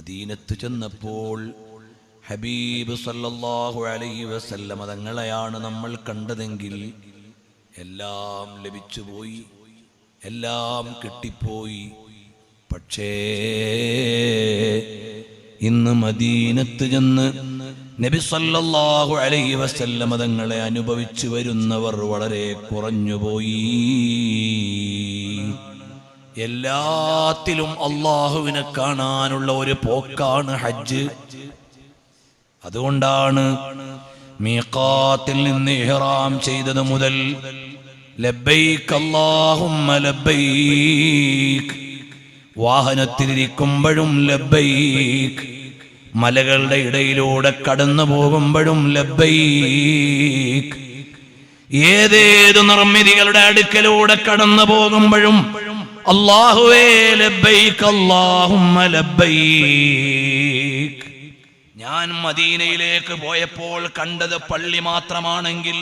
മദീനത്ത് ചെന്നപ്പോൾ ഹബീബ് സല്ലല്ലാഹു അലൈഹി വസല്ലമ തങ്ങളെയാണ് നമ്മൾ കണ്ടതെങ്കിൽ എല്ലാം ലഭിച്ചുപോയി എല്ലാം കിട്ടിപ്പോയി. പക്ഷേ ഇന്ന് മദീനത്ത് ചെന്ന് നബി സല്ലല്ലാഹു അലൈഹി വസല്ലമ തങ്ങളെ അനുഭവിച്ചു വരുന്നവർ വളരെ കുറഞ്ഞുപോയി. എല്ലാത്തിലും അള്ളാഹുവിനെ കാണാനുള്ള ഒരു പോക്കാണ് ഹജ്ജ്. അതുകൊണ്ടാണ് മീഖാത്തിൽ നിന്ന് ഇഹ്റാം ചെയ്തത് മുതൽ അല്ലാഹുമ്മ വാഹനത്തിലിരിക്കുമ്പോഴും ലബൈക്ക് മലകളുടെ ഇടയിലൂടെ കടന്നു പോകുമ്പോഴും ലബൈക്ക് ഏതേത് നിർമ്മിതികളുടെ അടുക്കലൂടെ കടന്നു പോകുമ്പോഴും ഞാൻ മദീനയിലേക്ക് പോയപ്പോൾ കണ്ടത് പള്ളി മാത്രമാണെങ്കിൽ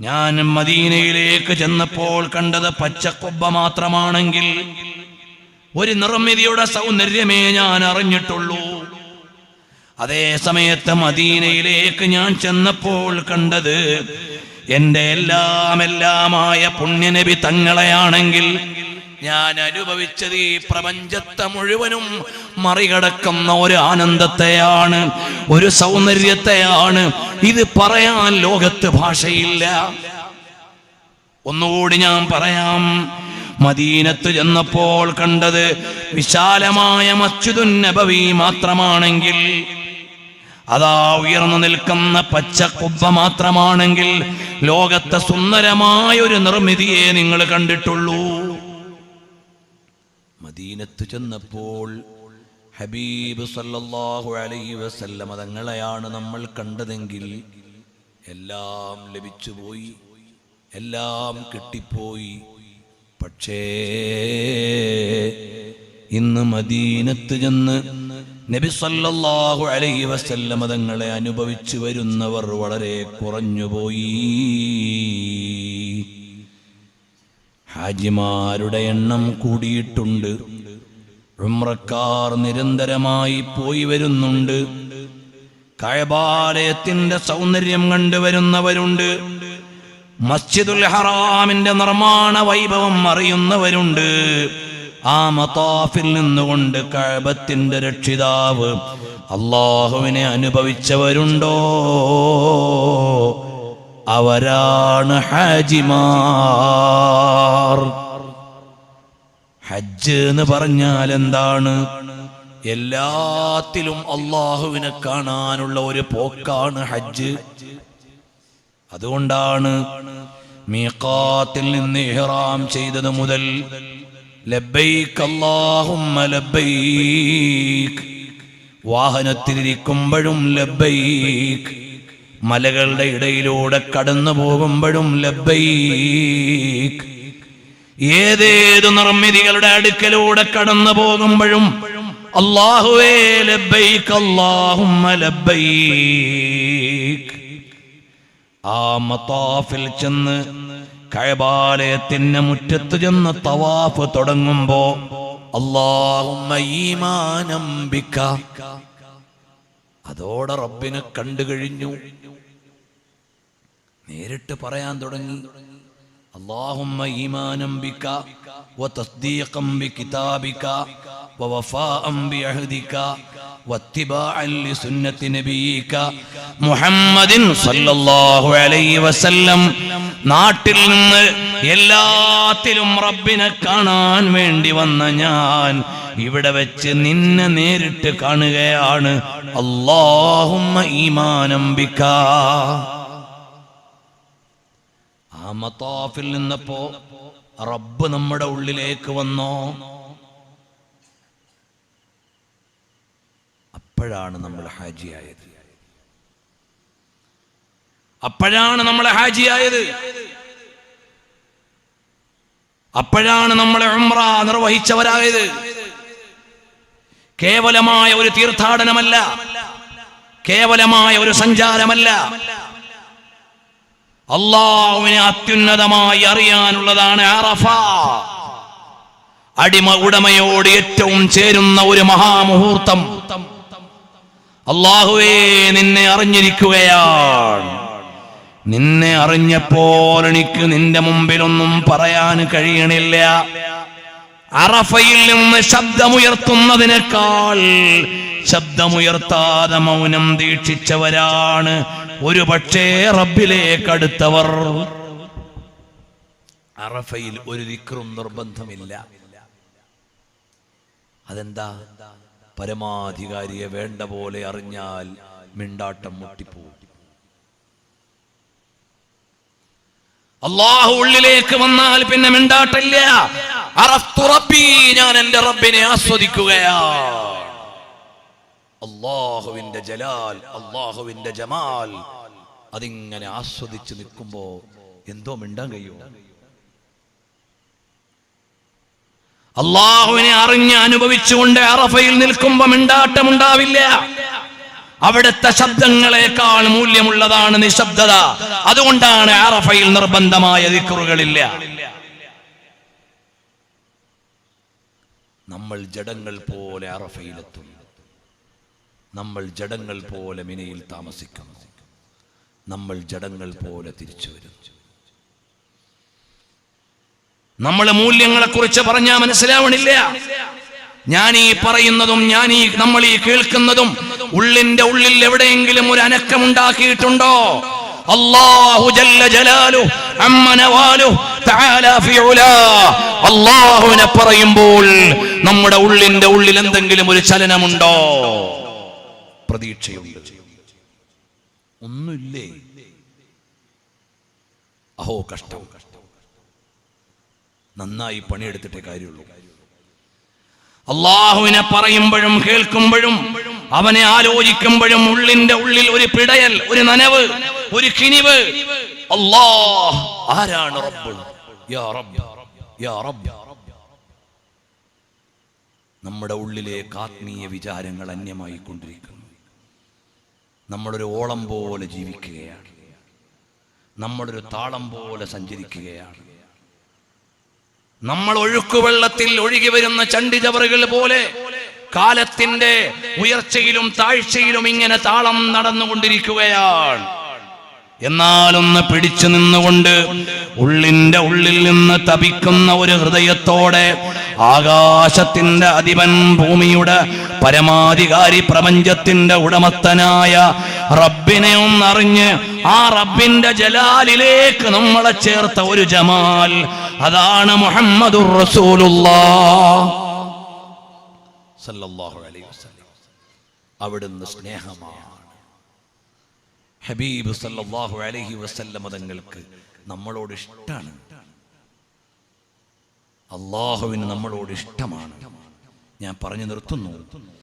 ഞാൻ മദീനയിലേക്ക് ചെന്നപ്പോൾ കണ്ടത് പച്ചക്കൊബ്ബ മാത്രമാണെങ്കിൽ ഒരു നിർമ്മിതിയുടെ സൗന്ദര്യമേ ഞാൻ അറിഞ്ഞിട്ടുള്ളൂ. അതേ സമയത്ത് മദീനയിലേക്ക് ഞാൻ ചെന്നപ്പോൾ കണ്ടത് എന്റെ എല്ലാം എല്ലാമായ പുണ്യനബി തങ്ങളെയാണെങ്കിൽ ഞാൻ അനുഭവിച്ചത് ഈ പ്രപഞ്ചത്തെ മുഴുവനും മറികടക്കുന്ന ഒരു ആനന്ദത്തെയാണ് ഒരു സൗന്ദര്യത്തെയാണ്. ഇത് പറയാൻ ലോകത്ത് ഭാഷയില്ല. ഒന്നുകൂടി ഞാൻ പറയാം. മദീനത്ത് ചെന്നപ്പോൾ കണ്ടത് വിശാലമായ മസ്ജിദുൻ നബവി മാത്രമാണെങ്കിൽ അതാ ഉയർന്നു നിൽക്കുന്ന പച്ച കുബ്ബ മാത്രമാണെങ്കിൽ ലോകത്തെ സുന്ദരമായ ഒരു നിർമ്മിതിയെ നിങ്ങൾ കണ്ടിട്ടുള്ളൂ. മദീനത്ത് ചെന്നപ്പോൾ ഹബീബ് സല്ലല്ലാഹു അലൈഹി വസല്ലം തങ്ങളെയാണ് നമ്മൾ കണ്ടതെങ്കിൽ എല്ലാം ലഭിച്ചുപോയി എല്ലാം കിട്ടിപ്പോയി. പക്ഷേ ഇന്ന് മദീനത്ത് ചെന്ന് നബി സല്ലല്ലാഹു അലൈഹി വസല്ലമ തങ്ങളെ അനുഭവിച്ചു വരുന്നവർ വളരെ കുറഞ്ഞുപോയി. ഹാജിമാരുടെ എണ്ണം കൂടിയിട്ടുണ്ട്. ഉമ്രക്കാർ നിരന്തരമായി പോയി വരുന്നുണ്ട്. കഴബാലയത്തിന്റെ സൗന്ദര്യം കണ്ടുവരുന്നവരുണ്ട് മസ്ജിദുൽ ഹറാമിന്റെ നിർമ്മാണ വൈഭവം അറിയുന്നവരുണ്ട്. ആ മതാഫിൽ നിന്നുകൊണ്ട് കഴബത്തിന്റെ രക്ഷിതാവ് അള്ളാഹുവിനെ അനുഭവിച്ചവരുണ്ടോ? അവരാണ് ഹാജിമാർ. ഹജ്ജ് എന്ന് പറഞ്ഞാൽ എന്താണ്? എല്ലാത്തിലും അള്ളാഹുവിനെ കാണാനുള്ള ഒരു പോക്കാണ് ഹജ്ജ്. അതുകൊണ്ടാണ് മീക്കാത്തിൽ നിന്ന് ഇഹ്റാം ചെയ്തത് മുതൽ ലബ്ബൈക്ക് അല്ലാഹുമ്മ ലബ്ബൈക്ക്. വാഹനത്തിലിരിക്കുമ്പോഴും ലബൈക്ക് മലകളുടെ ഇടയിലൂടെ കടന്നു പോകുമ്പോഴും ലബൈക്ക് ഏതേത് നിർമ്മിതികളുടെ അടുക്കലൂടെ കടന്നു പോകുമ്പോഴും അള്ളാഹുവേ ലബൈക്ക് അല്ലാഹുമ്മ ലബ്ബൈക്ക്. ആ മത്താഫിൽ ചെന്ന് കഴബാലയത്തിന്റെ മുറ്റത്ത് ചെന്ന് തവാഫ് തുടങ്ങുമ്പോ അള്ളാഹുമ്മ ഈമാനം ബിക്ക അതോടെ റബ്ബിനെ കണ്ടു കഴിഞ്ഞു നേരിട്ട് പറയാൻ തുടങ്ങി اللهم إيمانا بك وتصديقا بكتابك ووفاء بعهدك واتباعا لسنة نبيك محمد صلى الله عليه وسلم നാട്ടിൽ നിന്ന് എല്ലാത്തിലും റബ്ബിനെ കാണാൻ വേണ്ടി വന്ന ഞാൻ ഇവിടെ വെച്ച് നിന്നെ നേരിട്ട് കാണുകയാണ് അള്ളാഹുമ്മ ഈമാനം ബിക്കാ ആ മത്താഫിൽ നിന്നപ്പോ റബ്ബ് നമ്മുടെ ഉള്ളിലേക്ക് വന്നോ അപ്പോഴാണ് നമ്മൾ ഹാജിയായത്. അപ്പോഴാണ് നമ്മൾ ഹാജിയായത്. അപ്പോഴാണ് നമ്മൾ ഉംറ നിർവഹിച്ചവരായത്. കേവലമായ ഒരു തീർത്ഥാടനമല്ല കേവലമായ ഒരു സഞ്ചാരമല്ല. അള്ളാഹുവിനെ അത്യുന്നതമായി അറിയാനുള്ളതാണ് അടിമ ഉടമയോട് ഏറ്റവും ചേരുന്ന ഒരു മഹാമുഹൂർത്തം. അള്ളാഹുവേ നിന്നെ അറിഞ്ഞിരിക്കുകയാണ്. നിന്നെ അറിഞ്ഞപ്പോൾ എനിക്ക് നിന്റെ മുമ്പിലൊന്നും പറയാൻ കഴിയണില്ല. അറഫയിൽ നിന്ന് ശബ്ദമുയർത്തുന്നതിനേക്കാൾ ശബ്ദമുയർത്താതെ മൗനം ദീക്ഷിച്ചവരാണ് ഒരു പക്ഷേ റബ്ബിലേക്ക് അടുത്തവർ അറഫയിൽ ഒരു ദിക്റും നിർബന്ധമില്ല. അതെന്താ? പരമാധികാരിയെ വേണ്ട പോലെ അറിഞ്ഞാൽ മിണ്ടാട്ടം മുട്ടിപ്പോകും. അള്ളാഹു ഉള്ളിലേക്ക് വന്നാൽ പിന്നെ മിണ്ടാട്ടില്ല. റബ്ബി ഞാൻ എന്റെ റബ്ബിനെ ആസ്വദിക്കുകയാണ്. അള്ളാഹുവിന്റെ ജലാൽ അള്ളാഹുവിന്റെ ജമാൽ അതിങ്ങനെ ആസ്വദിച്ച് നിൽക്കുമ്പോ എന്തോ മിണ്ടാൻ കഴിയുമോ? അള്ളാഹുവിനെ അറിഞ്ഞ് അനുഭവിച്ചുകൊണ്ട് അറഫയിൽ നിൽക്കുമ്പോ മിണ്ടാട്ടമുണ്ടാവില്ല. അവിടുത്തെ ശബ്ദങ്ങളെക്കാൾ മൂല്യമുള്ളതാണ് നിശബ്ദത. അതുകൊണ്ടാണ് അറഫയിൽ നിർബന്ധമായ ദിക്റുകളില്ല. നമ്മൾ ജഡങ്ങൾ പോലെ അറഫയിലെത്തും നമ്മൾ ജഡങ്ങൾ പോലെ മിനയിൽ താമസിക്കുന്നു. നമ്മൾ ജഡങ്ങൾ പോലെ തിരിച്ചു വരും നമ്മൾ മൂല്യങ്ങളെ കുറിച്ച് പറഞ്ഞാൽ മനസ്സിലാവണില്ല. ഞാൻ ഈ പറയുന്നതും ഞാൻ ഈ നമ്മൾ ഈ കേൾക്കുന്നതും ഉള്ളിന്റെ ഉള്ളിൽ എവിടെയെങ്കിലും ഒരു അനക്കമുണ്ടാക്കിയിട്ടുണ്ടോ അല്ലാഹു ജല്ല ജലാലു അമ്മനവാലു അള്ളാഹുവിനെ പറയുമ്പോൾ നമ്മുടെ ഉള്ളിന്റെ ഉള്ളിൽ എന്തെങ്കിലും ഒരു ചലനമുണ്ടോ? പ്രതീക്ഷയുണ്ട്. ഒന്നുമില്ലേ? അഹോ കഷ്ടം. നന്നായി പണിയെടുത്തിട്ടേ കാര്യമുള്ളൂ. അള്ളാഹുവിനെ പറയുമ്പോഴും കേൾക്കുമ്പോഴും അവനെ ആലോചിക്കുമ്പോഴും ഉള്ളിന്റെ ഉള്ളിൽ ഒരു പിടയൽ ഒരു നനവ് ഒരു കിനിവ്. ആരാണ് റബ്ബ്? യാ റബ്ബ് യാ റബ്ബ്. നമ്മുടെ ഉള്ളിലെ ആത്മീയ വിചാരങ്ങൾ അന്യമായി കൊണ്ടിരിക്കുന്നു നമ്മളൊരു ഓളം പോലെ ജീവിക്കുകയാണ്. നമ്മളൊരു താളം പോലെ സഞ്ചരിക്കുകയാണ്. നമ്മൾ ഒഴുക്കുവെള്ളത്തിൽ ഒഴുകി വരുന്ന ചണ്ടി ചണ്ടിചവറുകൾ പോലെ കാലത്തിന്റെ ഉയർച്ചയിലും താഴ്ചയിലും ഇങ്ങനെ താളം നടന്നുകൊണ്ടിരിക്കുകയാണ്. എന്നാലൊന്ന് പിടിച്ചു നിന്നുകൊണ്ട് ഉള്ളിന്റെ ഉള്ളിൽ നിന്ന് തപിക്കുന്ന ഒരു ഹൃദയത്തോടെ ആകാശത്തിന്റെ അധിപൻ ഭൂമിയുടെ പരമാധികാരി പ്രപഞ്ചത്തിന്റെ ഉടമസ്ഥനായ റബ്ബിനെ ഒന്നറിഞ്ഞ് ആ റബ്ബിന്റെ ജലാലിലേക്ക് നമ്മളെ ചേർത്ത ഒരു ജമാൽ അതാണ് മുഹമ്മദുർ സല്ലല്ലാഹു അലൈഹി വസല്ലം. അവിടുന്ന് സ്നേഹമാണ്. ഹബീബ് സല്ലല്ലാഹു അലൈഹി വസല്ലം തങ്ങൾക്ക് നമ്മളോട് ഇഷ്ടമാണ് അള്ളാഹുവിന് നമ്മളോട് ഇഷ്ടമാണ്. ഞാൻ പറഞ്ഞു നിർത്തുന്നു.